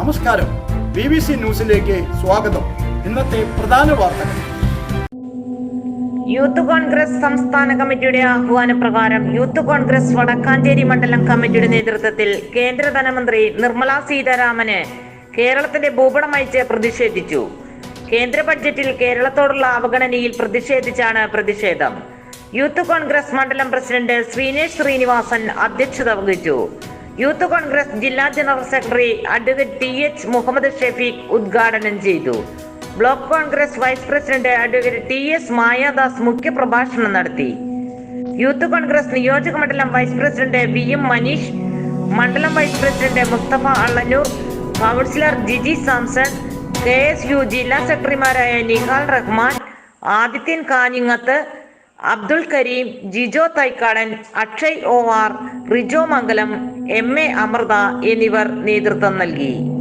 നമസ്കാരം. B B C ന്യൂസിലേക്ക് സ്വാഗതം. ഇന്നത്തെ പ്രധാന വാർത്തകൾ. യൂത്ത് കോൺഗ്രസ് സംസ്ഥാന കമ്മിറ്റിയുടെ ആഹ്വാനപ്രകാരം യൂത്ത് കോൺഗ്രസ് വടക്കാഞ്ചേരി മണ്ഡലം കമ്മിറ്റിയുടെ നേതൃത്വത്തിൽ കേന്ദ്ര ധനമന്ത്രി നിർമ്മല സീതാരാമന് കേരളത്തിന്റെ ഭൂപടം അയച്ച് പ്രതിഷേധിച്ചു. കേന്ദ്ര ബഡ്ജറ്റിൽ കേരളത്തോടുള്ള അവഗണനയിൽ പ്രതിഷേധിച്ചാണ് പ്രതിഷേധം. യൂത്ത് കോൺഗ്രസ് മണ്ഡലം പ്രസിഡന്റ് ശ്രീനേഷ് ശ്രീനിവാസൻ അധ്യക്ഷത വഹിച്ചു. യൂത്ത് കോൺഗ്രസ് ജില്ലാ general secretary advocate T H Muhammad Shafeeq ഉദ്ഘാടനം ചെയ്തു. Block Congress vice president advocate T S Mayadas മുഖ്യപ്രഭാഷണം നടത്തി. യൂത്ത് കോൺഗ്രസ് നിയോജക മണ്ഡലം vice president V M Maneesh മണ്ഡലം vice president Musthafa Allannur councillor Giji Samson K S U ജില്ലാ സെക്രട്ടറിമാരായ Nihal Rahman Adithyan Kanhingath Abdul Kareem Jijo Thaikkadan Akshay O R Rijo Mangalam M A Amrutha എന്നിവർ നേതൃത്വം നൽകി.